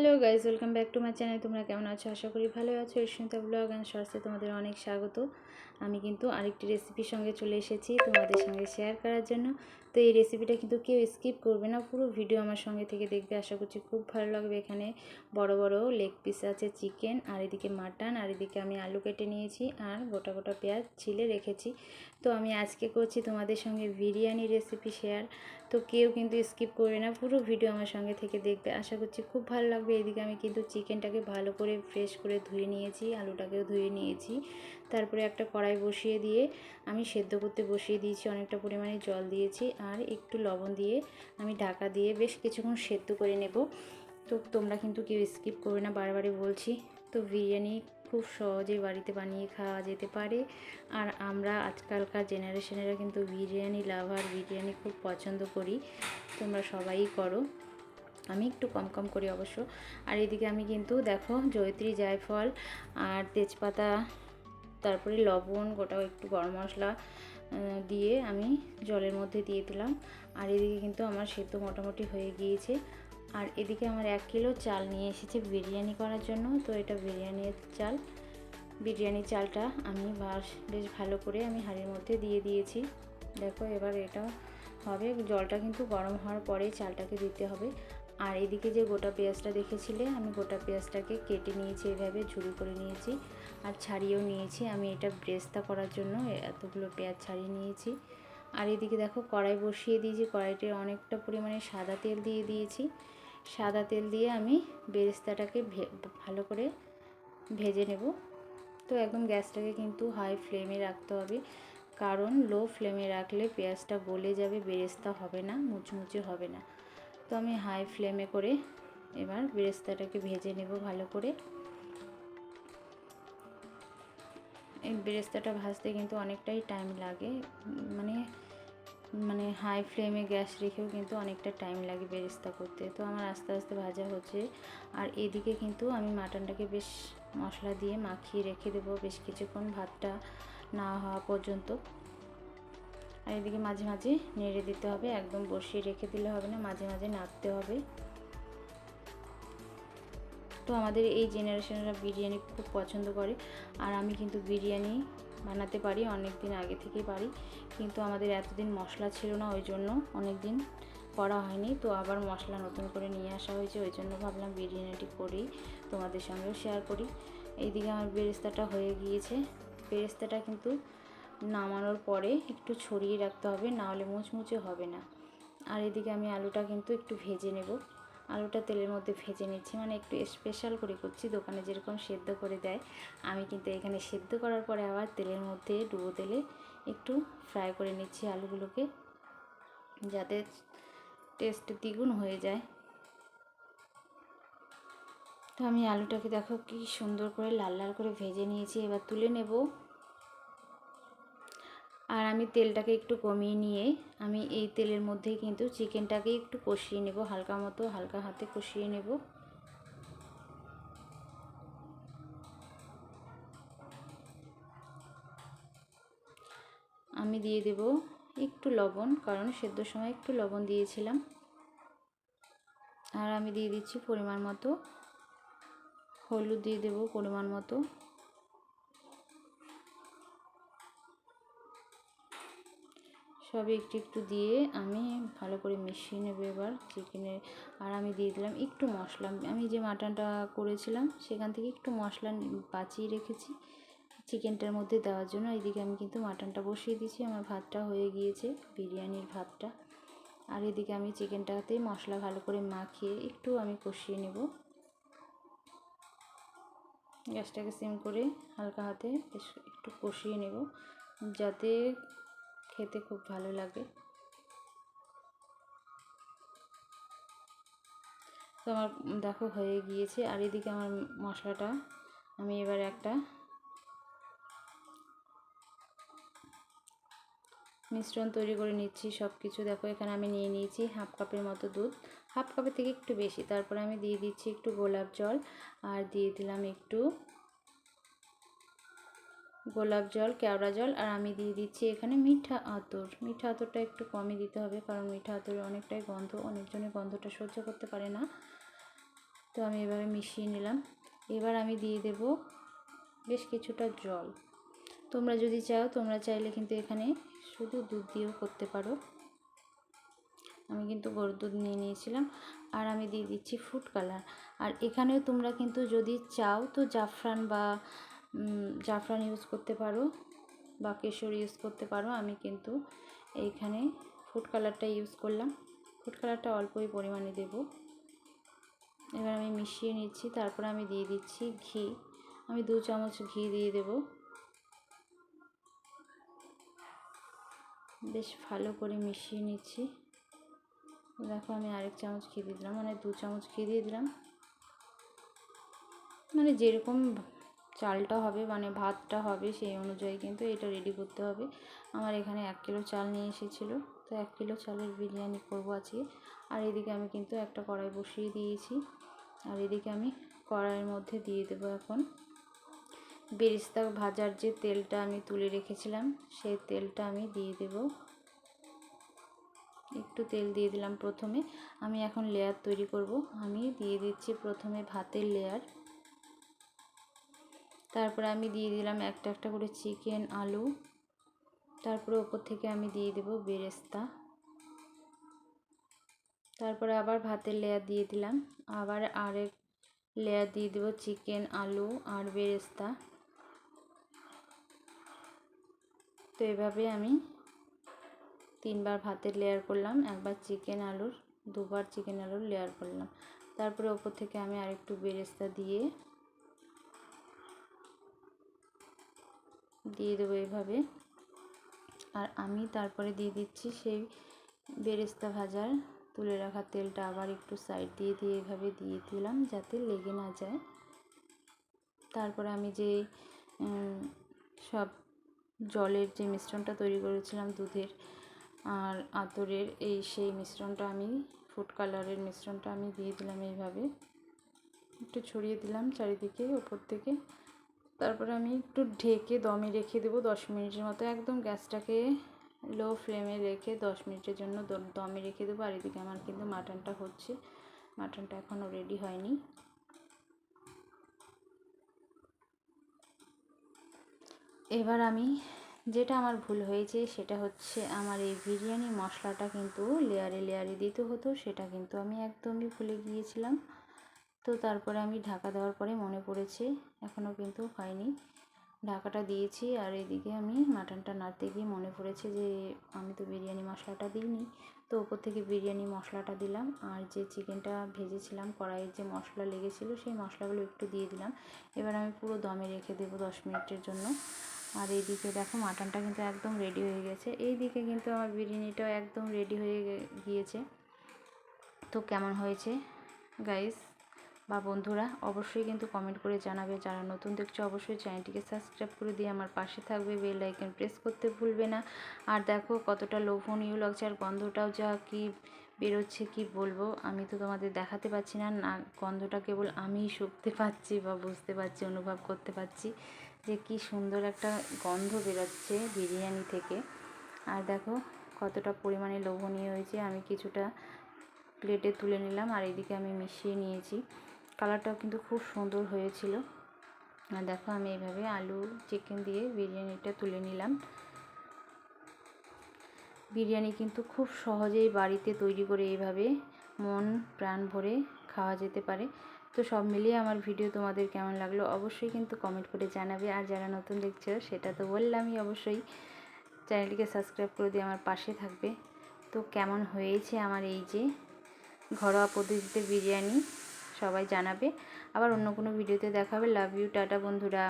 Hello guys welcome back to my channel তোমরা কেমন আছো? আশা করি ভালো আছো। রশ্মিতা ব্লগ অ্যান্ড শর্টসে তোমাদের অনেক স্বাগত। আমি কিন্তু আরেকটি রেসিপির সঙ্গে চলে এসেছি তোমাদের সঙ্গে শেয়ার করার জন্য। তো এই রেসিপিটা কিন্তু কেউ স্কিপ করবে না, পুরো ভিডিও আমার সঙ্গে থেকে দেখবে। আশা করছি খুব ভালো লাগবে। এখানে বড় বড় লেগ পিস আছে চিকেন আর এদিকে মাটন আর এদিকে আমি আলু কেটে নিয়েছি, আর গোটা গোটা পেঁয়াজ ছিলে রেখেছি। তো আমি আজকে করছি তোমাদের সঙ্গে বিরিয়ানি রেসিপি শেয়ার তো কেউ কিন্তু স্কিপ করবে না, পুরো ভিডিও আমার সঙ্গে থেকে দেখবে। আশা করছি খুব ভালো লাগবে। এদিকে আমি কিন্তু চিকেনটাকে ভালো করে ফ্রেশ করে ধুয়ে নিয়েছি, আলুটাকেও ধুয়ে নিয়েছি। তারপরে একটা কড়াই বসিয়ে দিয়ে আমি সেদ্ধ করতে বসিয়ে দিয়েছি, অনেকটা পরিমাণে জল দিয়েছি আর একটু লবণ দিয়ে আমি ঢাকা দিয়ে বেশ কিছুক্ষণ সেদ্ধ করে নেব। তো তোমরা কিন্তু কেউ স্কিপ করবে না, বারবারই বলছি। তো বিরিয়ানি খুব সহজে বাড়িতে বানিয়ে খাওয়া যেতে পারে। আর আমরা আজকালকার জেনারেশনেরা কিন্তু বিরিয়ানি লাভার, বিরিয়ানি খুব পছন্দ করি। তোমরা সবাই করো। আমি একটু কম কম করি অবশ্য। আর এদিকে আমি কিন্তু দেখো জয়ত্রী জায়ফল আর তেজপাতা তারপরে লবণ গোটা একটু গরম মশলা দিয়ে আমি জলের মধ্যে দিয়ে দিলাম। আর এদিকে কিন্তু আমার সেদ্ধ মোটামুটি হয়ে গিয়েছে। আর এদিকে আমার এক কিলো চাল নিয়ে এসেছে বিরিয়ানি করার জন্য। তো এটা বিরিয়ানির চাল। বিরিয়ানি চালটা আমি বাস, বেশ ভালো করে আমি হাঁড়ির মধ্যে দিয়ে দিয়েছি। দেখো এবার এটা হবে। জলটা কিন্তু গরম হওয়ার পরে চালটাকে দিতে হবে। আর এদিকে যে গোটা পেঁয়াজটা দেখেছিলে, আমি গোটা পেঁয়াজটাকে কেটে নিয়েছি, এভাবে ঝুড়ি করে নিয়েছি। আর ছাড়িয়েও নিয়েছি। আমি এটা ব্রেস্তা করার জন্য এতগুলো পেঁয়াজ ছাড়িয়ে নিয়েছি। আর এদিকে দেখো কড়াই বসিয়ে দিয়েছি। কড়াইতে অনেকটা পরিমাণে সাদা তেল দিয়ে দিয়েছি। সাদা তেল দিয়ে আমি বেরেস্তাটাকে ভালো করে ভেজে নেব। তো একদম গ্যাসটাকে কিন্তু হাই ফ্লেমে রাখতে হবে। কারণ লো ফ্লেমে রাখলে পেঁয়াজটা গলে যাবে, বেরেস্তা হবে না, মুচমুচে হবে না। তো আমি হাই ফ্লেমে করে এবার বেরেস্তাটাকে ভেজে নেব ভালো করে। এই বেরেস্তাটা ভাজতে কিন্তু অনেকটাই টাইম লাগে। মানে মানে হাই ফ্লেমে গ্যাস রেখেও কিন্তু অনেকটা টাইম লাগে বেরেস্তা করতে। তো আমার আস্তে আস্তে ভাজা হচ্ছে। আর এদিকে কিন্তু আমি মাটনটাকে বেশ মশলা দিয়ে মাখিয়ে রেখে দেবো বেশ কিছুক্ষণ ভাতটা না হওয়া পর্যন্ত। আর এদিকে মাঝে মাঝে নেড়ে দিতে হবে, একদম বসিয়ে রেখে দিলে হবে না, মাঝে মাঝে নাড়তে হবে। তো আমাদের এই জেনারেশনেরা বিরিয়ানি খুব পছন্দ করে। আর আমি কিন্তু বিরিয়ানি বানাতে পারি অনেক দিন আগে থেকেই পারি। কিন্তু আমাদের এতদিন মশলা ছিল না, ওই জন্য অনেক দিন করা হয়নি। তো আবার মশলা নতুন করে নিয়ে আসা হয়েছে, ওই জন্য ভাবলাম বিরিয়ানিটি করি, তোমাদের সঙ্গেও শেয়ার করি। এইদিকে আমার বেরেস্তাটা হয়ে গিয়েছে। বেরেস্তাটা কিন্তু নামানোর পরে একটু ছড়িয়ে রাখতে হবে নাহলে মুচমুচে হবে না। আর এদিকে আমি আলুটা কিন্তু একটু ভেজে নেব। আলুটা তেলের মধ্যে ভেজে নিচ্ছি। মানে একটু স্পেশাল করে করছি, দোকানে যেরকম সেদ্ধ করে দেয়। আমি কিন্তু এখানে সেদ্ধ করার পরে আবার তেলের মধ্যে ডুবো তেলে একটু ফ্রাই করে নিচ্ছি আলুগুলোকে, যাতে টেস্ট দ্বিগুণ হয়ে যায়। তো আমি আলুটাকে দেখো কি সুন্দর করে লাল লাল করে ভেজে নিয়েছি, এবার তুলে নেব। আর আমি তেলটাকে একটু কমিয়ে নিয়ে আমি এই তেলের মধ্যেই কিন্তু চিকেনটাকে একটু কষিয়ে নেব, হালকা মতো, হালকা হাতে কষিয়ে নেব। আমি দিয়ে দেব একটু লবণ, কারণ সেদ্ধ সময় একটু লবণ দিয়েছিলাম। আর আমি দিয়ে দিচ্ছি পরিমাণ মতো। হলুদ দিয়ে দেব পরিমাণ মতো। সবই একটু একটু দিয়ে আমি ভালো করে মিশিয়ে নেব এবার চিকেনে। আর আমি দিয়ে দিলাম একটু মশলা। আমি যে মাটনটা করেছিলাম সেখান থেকে একটু মশলা বাঁচিয়ে রেখেছি চিকেনটার মধ্যে দেওয়ার জন্য। এইদিকে আমি কিন্তু মাটনটা বসিয়ে দিয়েছি। আমার ভাতটা হয়ে গিয়েছে, বিরিয়ানির ভাতটা। আর এদিকে আমি চিকেনটাতে মশলা ভালো করে মাখিয়ে একটু আমি কষিয়ে নেব। গ্যাসটাকে সিম করে হালকা হাতে একটু কষিয়ে নেব, যাতে খেতে খুব ভালো লাগে। তো আমার, দেখো, হয়ে গিয়েছে। আর এদিকে আমার মশলাটা, আমি এবার একটা মিশ্রণ তৈরি করে নিচ্ছি সব কিছু দেখো, এখানে আমি নিয়ে নিয়েছি হাফ কাপের মতো দুধ। হাফ কাপের থেকে একটু বেশি। তারপরে আমি দিয়ে দিচ্ছি একটু গোলাপ জল। আর দিয়ে দিলাম একটু গোলাপ জল, কেওড়া জল, আর আমি দিয়ে দিচ্ছি এখানে মিঠা আতর। মিঠা আতরটা একটু কমই দিতে হবে, কারণ মিঠা আতরে অনেকটাই গন্ধ, অনেকজনের গন্ধটা সহ্য করতে পারে না। তো আমি এভাবে মিশিয়ে নিলাম। এবার আমি দিয়ে দেব বেশ কিছুটা জল। তোমরা যদি চাও, তোমরা চাইলে কিন্তু এখানে শুধু দুধ দিয়েও করতে পারো। আমি কিন্তু গরুর দুধ নিয়ে নিয়েছিলাম, আর আমি দিয়ে দিচ্ছি ফুড কালার। আর এখানেও তোমরা কিন্তু যদি চাও তো জাফরান বা জাফরান ইউজ করতে পারো বা কেশর ইউজ করতে পারো, আমি কিন্তু এইখানে ফুড কালারটা ইউজ করলাম। ফুড কালারটা অল্পই পরিমাণে দেব। এবার আমি মিশিয়ে নিচ্ছি, তারপরে আমি দিয়ে দিচ্ছি ঘি। আমি দু চামচ ঘি দিয়ে দেব। বেশ ভালো করে মিশিয়ে নিচ্ছি। দেখো আমি আরেক চামচ ঘি দিয়ে দিলাম মানে দু চামচ ঘি দিয়ে দিলাম। মানে যেরকম চালটা হবে মানে ভাতটা হবে সেই অনুযায়ী কিন্তু এটা রেডি করতে হবে। আমার এখানে এক কিলো চাল নিয়ে এসেছিল, তো এক কিলো চালের বিরিয়ানি করব আজকে। আর এদিকে আমি কিন্তু একটা কড়াই বসিয়ে দিয়েছি, আর এদিকে আমি কড়াইয়ের মধ্যে দিয়ে দেবো এখন বেরিস্তা ভাজার যে তেলটা আমি তুলে রেখেছিলাম, সেই তেলটা আমি দিয়ে দেব। একটু তেল দিয়ে দিলাম প্রথমে, আমি এখন লেয়ার তৈরি করব। আমি দিয়ে দিচ্ছি প্রথমে ভাতের লেয়ার তারপরে আমি দিয়ে দিলাম একটা একটা করে চিকেন, আলু। তারপরে ওপর থেকে আমি দিয়ে দেব বেরেস্তা। তারপরে আবার ভাতের লেয়ার দিয়ে দিলাম। আবার আরেক লেয়ার দিয়ে দেব চিকেন, আলু আর বেরেস্তা। তো এভাবে আমি তিনবার ভাতের লেয়ার করলাম, একবার চিকেন আলুর, দুবার চিকেন আলুর লেয়ার করলাম। তারপরে ওপর থেকে আমি আরেকটু বেরেস্তা দিয়ে দিয়ে দেবো এভাবে। আর আমি তারপরে দিয়ে দিচ্ছি সেই বেরেস্তা ভাজার। তুলে রাখা তেলটা আবার একটু সাইড দিয়ে দিয়ে এভাবে দিয়ে দিলাম যাতে লেগে না যায়। তারপরে আমি যে সব জলের যে মিশ্রণটা তৈরি করেছিলাম দুধের আর আতরের, এই সেই মিশ্রণটা আমি ফুড কালারের মিশ্রণটা আমি দিয়ে দিলাম এইভাবে একটু ছড়িয়ে দিলাম চারিদিকে, ওপর থেকে। তারপরে আমি একটু ঢেকে দমে রেখে দেবো দশ মিনিটের মতো। একদম গ্যাসটাকে লো ফ্লেমে রেখে দশ মিনিটের জন্য দমে রেখে দেবো। আর এদিকে আমার কিন্তু মাটনটা হচ্ছে। মাটনটা এখনও রেডি হয়নি। এবার আমি যেটা আমার ভুল হয়েছে সেটা হচ্ছে আমার এই বিরিয়ানি মশলাটা কিন্তু লেয়ারে লেয়ারে দিতে হতো, সেটা কিন্তু আমি একদমই ভুলে গিয়েছিলাম। তো তারপরে আমি ঢাকা দেওয়ার পরে মনে পড়েছে এখনও কিন্তু হয়নি। ঢাকাটা দিয়েছি আর এদিকে আমি মাটনটা নাড়তে গিয়ে মনে পড়েছে যে, আমি তো বিরিয়ানি মশলাটা দিইনি। তো ওপর থেকে বিরিয়ানি মশলাটা দিলাম আর যে চিকেনটা ভেজেছিলাম, কড়াইয়ের যে মশলা লেগেছিলো, সেই মশলাগুলো একটু দিয়ে দিলাম। এবার আমি পুরো দমে রেখে দেবো দশ মিনিটের জন্য। আর এইদিকে দেখো মাটনটা কিন্তু একদম রেডি হয়ে গেছে। এই দিকে কিন্তু আমার বিরিয়ানিটাও একদম রেডি হয়ে গিয়েছে। তো কেমন হয়েছে গাইস বা বন্ধুরা, অবশ্যই কিন্তু কমেন্ট করে জানাবে। যারা নতুন দেখছ, অবশ্যই চ্যানেলটিকে সাবস্ক্রাইব করে দিয়ে আমার পাশে থাকবে। বেল আইকন প্রেস করতে ভুলবে না। আর দেখো, কতটা লোভনীয় লাগছে আর গন্ধটাও যা কি বেরোচ্ছে, কি বলব? আমি তো তোমাদের দেখাতে পাচ্ছি না। না, গন্ধটা কেবল আমিই শুকতে পাচ্ছি বা বুঝতে পারছি, অনুভব করতে পারছি যে কি সুন্দর একটা গন্ধ বেরোচ্ছে বিরিয়ানি থেকে। আর দেখো, কতটা পরিমাণে লোভনীয় হয়েছে। আমি কিছুটা প্লেটে তুলে নিলাম আর এদিকে আমি মিশিয়ে নিয়েছি। কালারটাও কিন্তু খুব সুন্দর হয়েছিল। আর দেখো আমি এইভাবে আলু চিকেন দিয়ে বিরিয়ানিটা তুলে নিলাম। বিরিয়ানি কিন্তু খুব সহজেই বাড়িতে তৈরি করে এইভাবে মন, প্রাণ ভরে খাওয়া যেতে পারে। তো সব মিলিয়ে আমার ভিডিও তোমাদের কেমন লাগল অবশ্যই কিন্তু কমেন্ট করে জানাবে। আর যারা নতুন দেখছ, সেটা তো বললামই অবশ্যই। চ্যানেলটিকে সাবস্ক্রাইব করে দিয়ে আমার পাশে থাকবে। তো কেমন হয়েছে আমার এই যে ঘরোয়া পদ্ধতিতে বিরিয়ানি? সবাই জানাবে। আবার অন্য কোনো ভিডিওতে দেখাবে। লাভ ইউ টাটা বন্ধুরা।